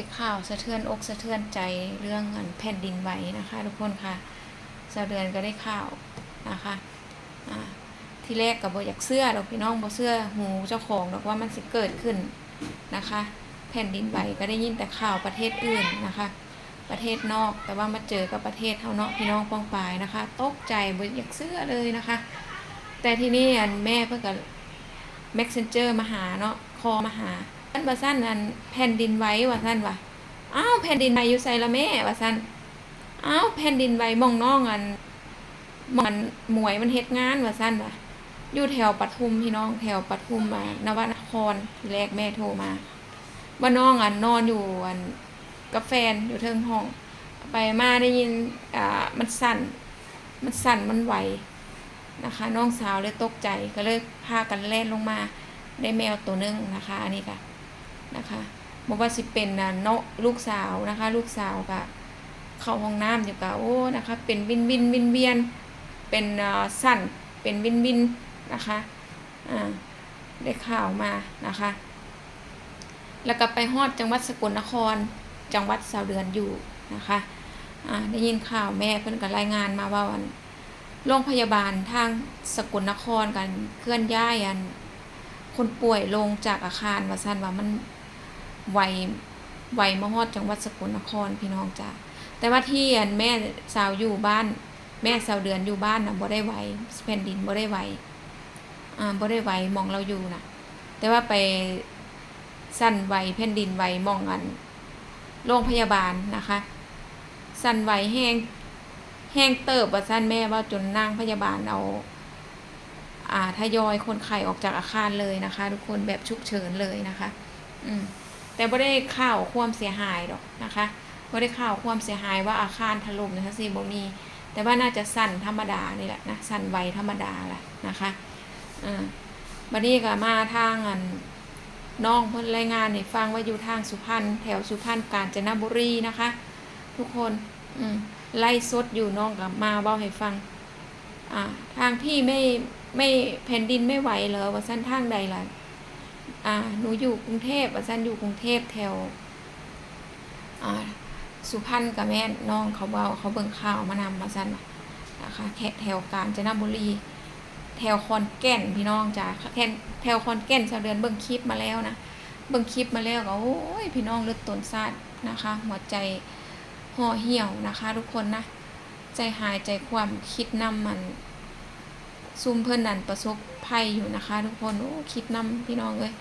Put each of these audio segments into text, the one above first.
ได้ข่าวสะเทือนอกสะเทือนใจเรื่องแผ่นดินไหวนะคะ ทุกคนค่ะสาเดือนก็ได้ข่าวนะคะที่แรกกับบอยากเสื้อดอกพี่น้องบอเสื้อหูเจ้าของดอกว่ามันสิเกิดขึ้นนะคะ แผ่นดินไหวก็ได้ยินแต่ข่าวประเทศอื่นนะคะ ประเทศนอกแต่ว่ามาเจอกับประเทศเท่าเนาะพี่น้องป้องปายนะคะตกใจบอยากเสื้อเลยนะคะ แต่ที่นี่แม่เพื่อกับ messenger มาหาเนาะคอมาหา อันว่าสั้นอันแผ่นดินไหวว่าสั้นว่าอ้าวแผ่นดินไหวอยู่ไสละแม่ว่าสั้นอ้าวแผ่นดินไหวมองน้องอันมันหมวยมันเฮ็ดงานว่าสั้นว่าอยู่แถวปทุมพี่น้องแถวปทุมมานวนครทีแรกแม่โทรมาว่าน้องอันนอนอยู่อันกับแฟนอยู่เทิงห้อง ไปมาได้ยินอ่ามันสั่น มันสั่นมันไหวนะคะ น้องสาวเลยตกใจก็เลยพากันแล่นลงมาได้แมวตัวหนึงนะคะ อันนี้ค่ะ นะคะบอกว่าสิเป็นนะเนาะลูกสาวนะคะ ลูกสาวก็เข้าห้องน้ำอยู่กับโอ้นะคะเป็นวินวินวินเวียนเป็นสั่นเป็นวินวินนะคะอ่าได้ข่าวมานะคะ แล้วก็ไปฮอดจังหวัดสกลนครจังหวัดสาวเดือนอยู่นะคะอ่าได้ยินข่าวแม่เพิ่นก็รายงานมาว่าวันโรงพยาบาลทางสกลนครกันเคลื่อนย้ายอัน คนป่วยลงจากอาคารว่าซั่นว่ามัน วไวมาฮอดจังหวัดสกลนครพี่น้องจ้ะแต่ว่าที่อันแม่สาวอยู่บ้าน แม่สาวเดือนอยู่บ้านน่ะบ่ได้ไวแผ่นดินบ่ได้ไวอ่าบ่ได้ไวมองเราอยู่น่ะแต่ว่าไปสั่นไวแผ่นดินไวมองอันโรงพยาบาลนะคะ สั่นไวแห้งแห้งเติบว่าสั้นแม่ว่าจนนางพยาบาลเอาอ่าทยอยคนไข้ออกจากอาคารเลยนะคะ ทุกคนแบบฉุกเฉินเลยนะคะ อืม แต่ไม่ได้ข่าวความเสียหายหรอกนะคะไม่ได้ข่าวความเสียหายว่าอาคารถล่มนะคะสิบ่มี แต่ว่าน่าจะสั่นธรรมดานี่แหละนะสั่นไวธรรมดาแหละนะคะอ่าบัดนี้ก็มาทางอันน้องเพิ่นรายงานให้ฟังว่าอยู่ทางสุพรรณแถวสุพรรณกาญจนบุรีนะคะ ทุกคนอืมไล่สดอยู่น้องกับมาเบ้าให้ฟังอ่าทางพี่ไม่ไม่แผ่นดินไม่ไหวเหรอว่าสั้นทางใดล่ะ อ่าหนูอยู่กรุงเทพว่าสั้นอยู่กรุงเทพแถวอ่าสุพรรณกับแม่น้องเขาเบาเขาเบิ่งข่าวมานำมาสั้นน่ะนะคะแถแถวกาญจนบุรีแถวคอนแก่นพี่น้องจ้ะแถวแถวคอนแก่นชาวเดือนเบิ่งคลิปมาแล้วนะเบิ่งคลิปมาแล้วก็โอ้ยพี่น้องเลือดตนซาดนะคะ หัวใจห่อเหี่ยวนะคะ ทุกคนนะใจหายใจความคิดนำมัน ซุมเพื่อนนันประสบภัยอยู่นะคะ ทุกคนโอ้คิดนำพี่น้องเลย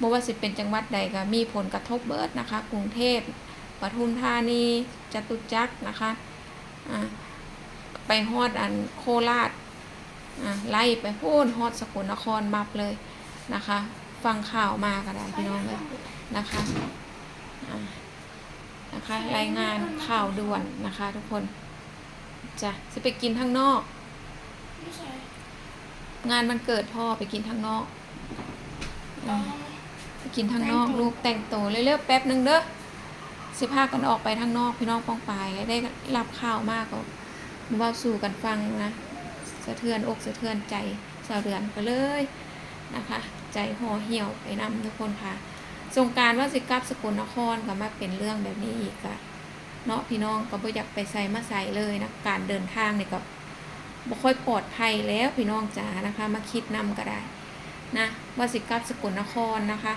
บ่ว่าสิเป็นจังหวัดใดก็มีผลกระทบเบิดนะคะ กรุงเทพปทุมธานีจตุจักรนะคะอ่าไปฮอดอันโคราชอ่าไล่ไปโค่นฮอดสกลนครมับเลยนะคะ ฟังข่าวมาก็ได้พี่น้องเลยนะคะอ่านะคะรายงานข่าวด่วนนะคะ ทุกคนจะจะไปกินข้างนอกไม่ใช่ งานมันเกิดพ่อไปกินข้างนอกอืมไปกินข้างนอกลูกแต่งตัวเร็วๆแป๊บหนึ่งเด้อสิพากันออกไปข้างนอกพี่น้องป้องปายได้รับข่าวมากก็มาเว่าสู่กันฟังนะสะเทือนอกสะเทือนใจสาวเดือนก็เลยนะคะ ใจห่อเหี่ยวไปนำทุกคนค่ะสงกรารว่าสิกลับสกลนครก็มาเป็นเรื่องแบบนี้อีกอะเนาะพี่น้องก็บ่อยากไปใส่มาใส่เลยนะการเดินทางเนี่ยก็บ่ ค่อยปลอดภัยแล้วพี่น้องจ๋านะคะ มาคิดนำก็ได้นะว่าสิกับสกลนครนะคะ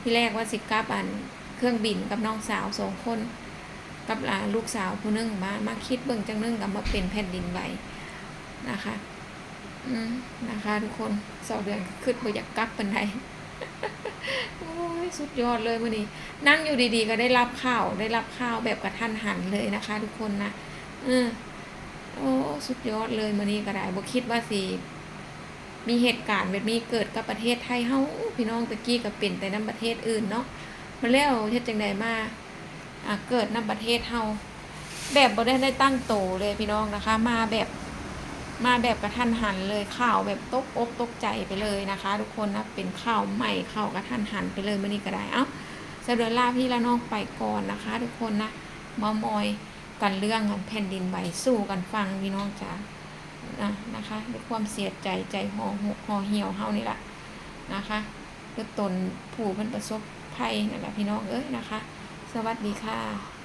ที่แรกว่าสิกับอันเครื่องบินกับน้องสาวสองคน กับหลานลูกสาวผู้นึงมามาคิดเบิ่งจังนึงกับมาเป็นแผ่นดินไหวนะคะ อืมนะคะ ทุกคนสองเดือนขึ้นบ่อยากกลับปานใดโอ้ยสุดยอดเลยวันนี้ นั่งอยู่ดีๆ ก็ได้รับข่าวได้รับข่าวแบบกระทันหันเลยนะคะ ทุกคนนะเออ โอ้สุดยอดเลยวันนี้ก็ได้บ่คิดว่าสิมีเหตุการณ์แบบนี้เกิดกับประเทศไทยเฮาพี่น้องตะกี้ก็เป็นแต่นํประเทศอื่นเนาะมาแล้วเฮ็ดจังไดมาอะเกิดนํประเทศเฮาแบบบ่ได้ได้ตั้งโตเลยพี่น้องนะคะ มาแบบมาแบบกระทันหันเลยข่าวแบบตกอกตกใจไปเลยนะคะ ทุกคนนะเป็นข่าวใหม่ข่าวกระทันหันไปเลยมื่อนี้ก็ได้เอ้าเสด็จลาพี่ละน้องไปก่อนนะคะ ทุกคนนะมามอย กันเรื่องแผ่นดินไหวสู้กันฟังพี่น้องจ๋านะนะคะด้วยความเสียใจใจห่อหกห่อเหี่ยวเฮานี่แหละนะคะด้วยตนผู้เพิ่นประสบภัยนั่นแหละพี่น้องเอ้ยนะคะ สวัสดีค่ะ